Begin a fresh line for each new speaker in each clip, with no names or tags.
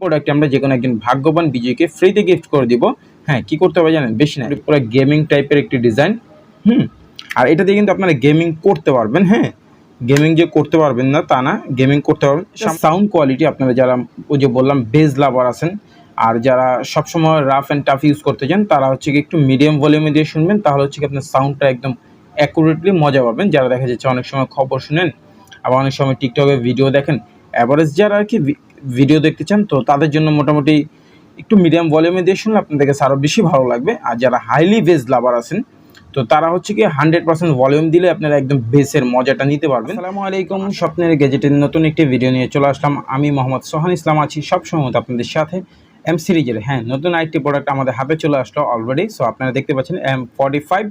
Product আমরা যে কোনো একজন ভাগ্যবান বিজয়কে ফ্রিতে গিফট করে দিব। হ্যাঁ কি করতে হবে জানেন? বেশি না পুরো গেমিং টাইপের একটি ডিজাইন হুম? আর এটা দিয়ে কিন্তু আপনারা গেমিং করতে পারবেন হ্যাঁ? গেমিং যে করতে পারবেন না তা না গেমিং করতে পারবেন। সাউন্ড কোয়ালিটি আপনারা যারা ওই যে বললাম বেজ লাভার আছেন আর যারা সবসময় রাফ অ্যান্ড টাফ ইউজ করতে চান তারা হচ্ছে কি একটু মিডিয়াম ভলিউমে দিয়ে শুনবেন তাহলে হচ্ছে কি আপনার সাউন্ডটা একদম অ্যাকুরেটলি মজা পাবেন। যারা দেখা যাচ্ছে অনেক সময় খবর শুনেন আবার অনেক সময় টিকটকে ভিডিও দেখেন অ্যাভারেজ যারা আর কি ভিডিও দেখতে চান তো তাদের জন্য মোটামুটি একটু মিডিয়াম ভলিউমে দিয়ে শুনলে আপনাদের কাছে আরও বেশি ভালো লাগবে। আর যারা হাইলি বেস লাভার আছেন তো তারা হচ্ছে কি হান্ড্রেড পার্সেন্ট ভলিউম দিলে আপনারা একদম বেসের মজাটা নিতে পারবেন। আসসালামু আলাইকুম। স্বপ্নের গ্যাজেটের নতুন একটি ভিডিও নিয়ে চলে আসলাম। আমি মোহাম্মদ সোহান ইসলাম আছি সবসময় আপনাদের সাথে। এম সিরিজের হ্যাঁ নতুন আরেকটি প্রোডাক্ট আমাদের হাতে চলে আসলো অলরেডি সো আপনারা দেখতে পাচ্ছেন M forty five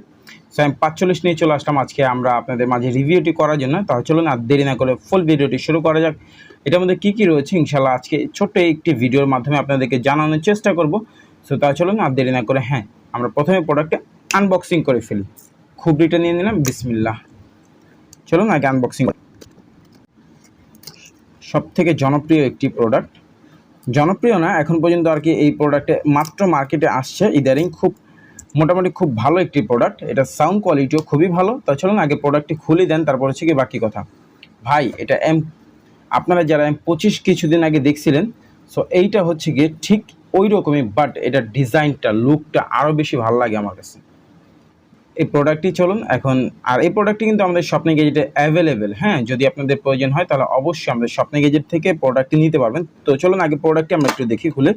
so M পাঁচচল্লিশ নিয়ে চলে আসলাম আজকে। আমরা আপনাদের মাঝে রিভিউটি করার জন্য। তাহলে চলুন আর দেরি না করে ফুল ভিডিওটি শুরু করা যাক। এটার মধ্যে কী কী রয়েছে? ইনশাল্লাহ আজকে ছোট্ট একটি ভিডিওর মাধ্যমে আপনাদেরকে জানানোর চেষ্টা করব। সো তা চলুন আর দেরি না করে হ্যাঁ আমরা প্রথমে প্রোডাক্টটা আনবক্সিং করে ফেলি। খুবরিটা নিয়ে নিলাম, বিসমিল্লাহ। চলুন আগে আনবক্সিং সব থেকে জনপ্রিয় একটি প্রোডাক্ট জনপ্রিয় না, এখন পর্যন্ত আর কি এই প্রোডাক্টে মাত্র মার্কেটে আসছে। ইদারিং খুব মোটামুটি খুব ভালো একটি প্রোডাক্ট এটা সাউন্ড কোয়ালিটিও খুবই ভালো। তা চলুন আগে প্রোডাক্টটি খুলে দেন, তারপর হচ্ছে কি বাকি কথা। ভাই, এটা এম আপনারা যারা এম পঁচিশ কিছুদিন আগে দেখছিলেন সো এইটা হচ্ছে গিয়ে ঠিক ওই রকমই বাট এটা ডিজাইনটা লুকটা আরও বেশি ভালো লাগে আমার কাছে। এই প্রোডাক্টটি চলুন, এখন, আর এই প্রোডাক্টটি কিন্তু আমাদের স্বপ্নে গেজেটে অ্যাভেলেবেল হ্যাঁ যদি আপনাদের প্রয়োজন হয়, তাহলে অবশ্যই আমাদের স্বপ্নে গেজেট থেকে প্রোডাক্টটি নিতে পারবেন। তো চলুন আগে প্রোডাক্টটি আমরা একটু দেখি, খুলে।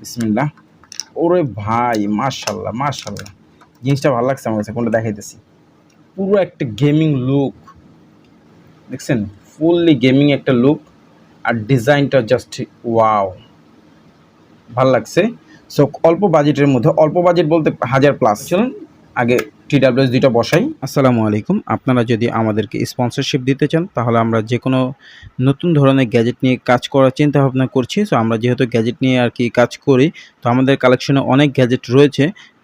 বিসমিল্লা ওরে ভাই মার্শাল্লাহ মার্শাল্লাহ জিনিসটা ভালো লাগছে আমার কাছে কোনটা দেখাইতেছি। পুরো একটা গেমিং লুক দেখছেন? ফুললি গেমিং একটা লুক আর ডিজাইনটা জাস্ট ওয়াও ভালো লাগছে। সো অল্প বাজেটের মধ্যে অল্প বাজেট বলতে হাজার প্লাস চলুন। আগে টিডাব্লিউএস দুইটা বসাই। আসসালামু আলাইকুম। আপনারা যদি আমাদেরকে স্পন্সরশিপ দিতে চান, তাহলে আমরা যে কোনো নতুন ধরনের গ্যাজেট নিয়ে কাজ করার চিন্তাভাবনা করছি। সো আমরা যেহেতু গ্যাজেট নিয়ে আর কি কাজ করি, তো আমাদের কালেকশনে অনেক গ্যাজেট রয়েছে।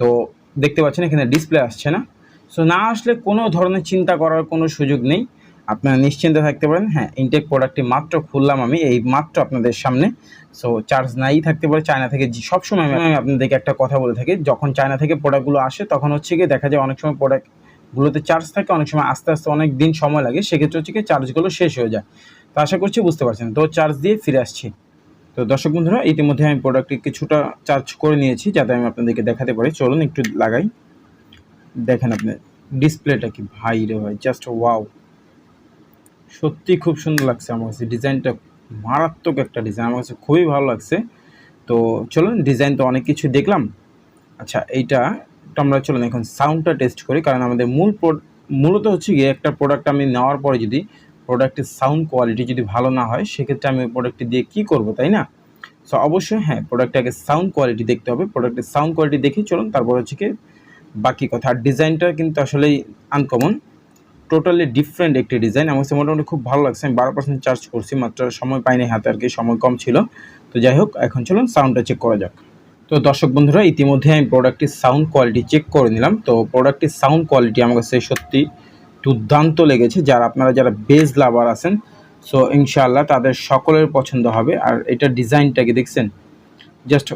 তো দেখতে পাচ্ছেন এখানে ডিসপ্লে আসছে না। সো না আসলে কোনো ধরনের চিন্তা করার কোনো সুযোগ নেই। আপনারা নিশ্চিন্তে থাকতে পারেন। হ্যাঁ ইনটেক প্রোডাক্টটি মাত্র খুললাম আমি, এই মাত্র আপনাদের সামনে। সো চার্জ নাই থাকতে পারে চায়না থেকে। সবসময় আমি আপনাদেরকে একটা কথা বলে থাকি, যখন চায়না থেকে প্রোডাক্টগুলো আসে, তখন হচ্ছে গিয়ে দেখা যায় অনেক সময় প্রোডাক্টগুলোতে চার্জ থাকে, অনেক সময় আস্তে আস্তে অনেক দিন সময় লাগে, সেক্ষেত্রে হচ্ছে কি চার্জগুলো শেষ হয়ে যায়। তো আশা করছি বুঝতে পারছেন। তো চার্জ দিয়ে ফিরে আসছি। তো দর্শক বন্ধুরা, ইতিমধ্যে আমি প্রোডাক্টটি কিছুটা চার্জ করে নিয়েছি যাতে আমি আপনাদেরকে দেখাতে পারি। চলুন একটু লাগাই। দেখেন আপনি ডিসপ্লেটা কি ভাই রে ভাই জাস্ট ওয়াও সত্যি খুব সুন্দর লাগছে আমার কাছে। ডিজাইনটা মারাত্মক একটা ডিজাইন আমার কাছে খুবই ভালো লাগছে। তো চলুন ডিজাইন তো অনেক কিছু দেখলাম। আচ্ছা এইটা আমরা চলুন এখন সাউন্ডটা টেস্ট করি, কারণ আমাদের মূল মূলত হচ্ছে গিয়ে একটা প্রোডাক্ট আমি নেওয়ার পরে যদি প্রোডাক্টের সাউন্ড কোয়ালিটি যদি ভালো না হয়, সেক্ষেত্রে আমি ওই প্রোডাক্টটি দিয়ে কী করব, তাই না? সো অবশ্যই হ্যাঁ প্রোডাক্টটাকে সাউন্ড কোয়ালিটি দেখতে হবে। প্রোডাক্টের সাউন্ড কোয়ালিটি দেখে চলুন, তারপর হচ্ছে কি বাকি কথা। আর ডিজাইনটা কিন্তু আসলেই আনকমন টোটালি ডিফারেন্ট একটি ডিজাইন আমার কাছে মোটামুটি খুব ভালো লাগছে। আমি বারো পার্সেন্ট চার্জ করছি, মাত্র সময় পাইনি হাতে আর কি, সময় কম ছিল। তো যাই হোক, এখন চলুন সাউন্ডটা চেক করা যাক। তো দর্শক বন্ধুরা, ইতিমধ্যে আমি প্রোডাক্টটির সাউন্ড কোয়ালিটি চেক করে নিলাম। তো প্রোডাক্টটির সাউন্ড কোয়ালিটি আমার কাছে সত্যি দুর্দান্ত লেগেছে, যারা আপনারা যারা বেজ লাভার আছেন সো ইনশাআল্লাহ তাদের সকলের পছন্দ হবে। আর এটা ডিজাইনটাকে দেখছেন? জাস্ট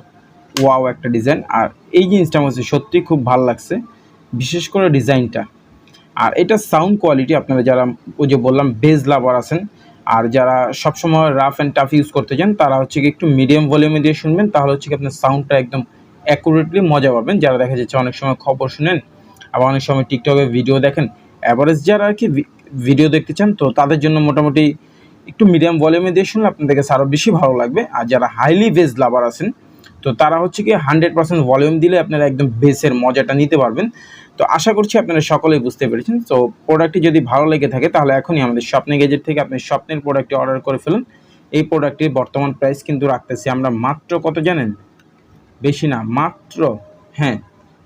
ওয়াও একটা ডিজাইন আর এই জিনিসটা আমার সত্যি খুব ভালো লাগছে, বিশেষ করে ডিজাইনটা। আর এটা সাউন্ড কোয়ালিটি আপনারা যারা ওই যে বললাম বেজ লাভার আছেন, আর যারা সবসময় রাফ অ্যান্ড টাফ ইউজ করতে চান, তারা হচ্ছে কি একটু মিডিয়াম ভলিউমে দিয়ে শুনবেন, তাহলে হচ্ছে কি আপনার সাউন্ডটা একদম অ্যাকুরেটলি মজা পাবেন। যারা দেখা যাচ্ছে অনেক সময় খবর শুনেন, আবার অনেক সময় টিকটকে ভিডিও দেখেন অ্যাভারেজ যারা আর কি ভিডিও দেখতে চান, তো তাদের জন্য মোটামুটি একটু মিডিয়াম ভলিউমে দিয়ে শুনলে আপনাদের কাছে আরও বেশি ভালো লাগবে। আর যারা হাইলি বেজ লাভার আছেন, তো তারা হচ্ছে কি হান্ড্রেড পার্সেন্ট ভলিউম দিলে আপনারা একদম বেসের মজাটা নিতে পারবেন। তো আশা করছি আপনারা সকলেই বুঝতে পেরেছেন। তো প্রোডাক্টটি যদি ভালো লেগে থাকে, তাহলে এখনই আমাদের স্বপ্নে গেজেট থেকে আপনি স্বপ্নের প্রোডাক্টটি অর্ডার করে ফেলুন। এই প্রোডাক্টের বর্তমান প্রাইস কিন্তু রাখতেছি আমরা মাত্র কত জানেন? বেশি না, মাত্র হ্যাঁ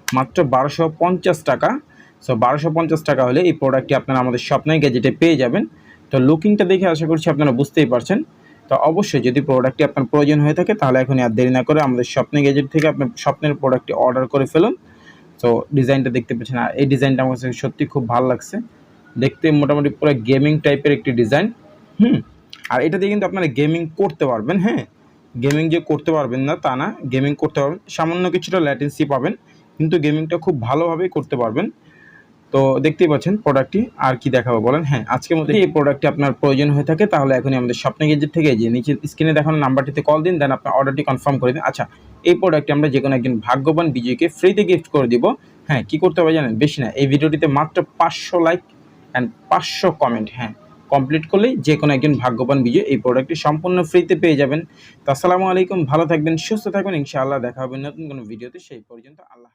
মাত্র বারোশো পঞ্চাশ টাকা। সো বারোশো পঞ্চাশ টাকা হলে এই প্রোডাক্টটি আপনারা আমাদের স্বপ্নের গ্যাজেটে পেয়ে যাবেন। তো লুকিংটা দেখে আশা করছি আপনারা বুঝতেই পারছেন। তো, অবশ্যই যদি প্রোডাক্টটি আপনার প্রয়োজন হয়ে থাকে, তাহলে এখনই আর দেরি না করে আমাদের স্বপ্নের গ্যাজেট থেকে আপনার স্বপ্নের প্রোডাক্টটি অর্ডার করে ফেলুন। তো ডিজাইনটা দেখতে পাচ্ছেন। আর এই ডিজাইনটা আমার কাছে সত্যি খুব ভালো লাগছে। দেখতে মোটামুটি পুরো গেমিং টাইপের একটি ডিজাইন হুম? আর এটা দিয়ে কিন্তু আপনারা গেমিং করতে পারবেন হ্যাঁ? গেমিং যে করতে পারবেন না, তা না। গেমিং করতে পারবেন। সামান্য কিছুটা ল্যাটেন্সি পাবেন। কিন্তু গেমিংটা খুব ভালোভাবেই করতে পারবেন। তো দেখতেই পাচ্ছেন প্রোডাক্টটি আর কি দেখাবো বলেন। হ্যাঁ আজকের মধ্যে এই প্রোডাক্টটি আপনার প্রয়োজন হয়ে থাকে, তাহলে এখনই আমাদের স্বপ্নে গেজেট থেকে যে নিচে স্ক্রিনে দেখানো নাম্বারটিতে কল দিন দেন আপনার অর্ডারটি কনফার্ম করে দিন। আচ্ছা এই প্রোডাক্টটি আমরা যে কোনো একজন ভাগ্যবান বিজয়কে ফ্রিতে গিফট করে দিব। হ্যাঁ কি করতে হবে জানেন? বেশি না, এই ভিডিওটিতে মাত্র পাঁচশো লাইক অ্যান্ড পাঁচশো কমেন্ট হ্যাঁ কমপ্লিট করলেই যে কোনো একজন ভাগ্যবান বিজয় এই প্রোডাক্টটি সম্পূর্ণ ফ্রিতে পেয়ে যাবেন। তো আসসালামু আলাইকুম, ভালো থাকবেন, সুস্থ থাকবেন, ইনশাআল্লাহ দেখা হবে নতুন কোনো ভিডিওতে সেই পর্যন্ত আল্লাহ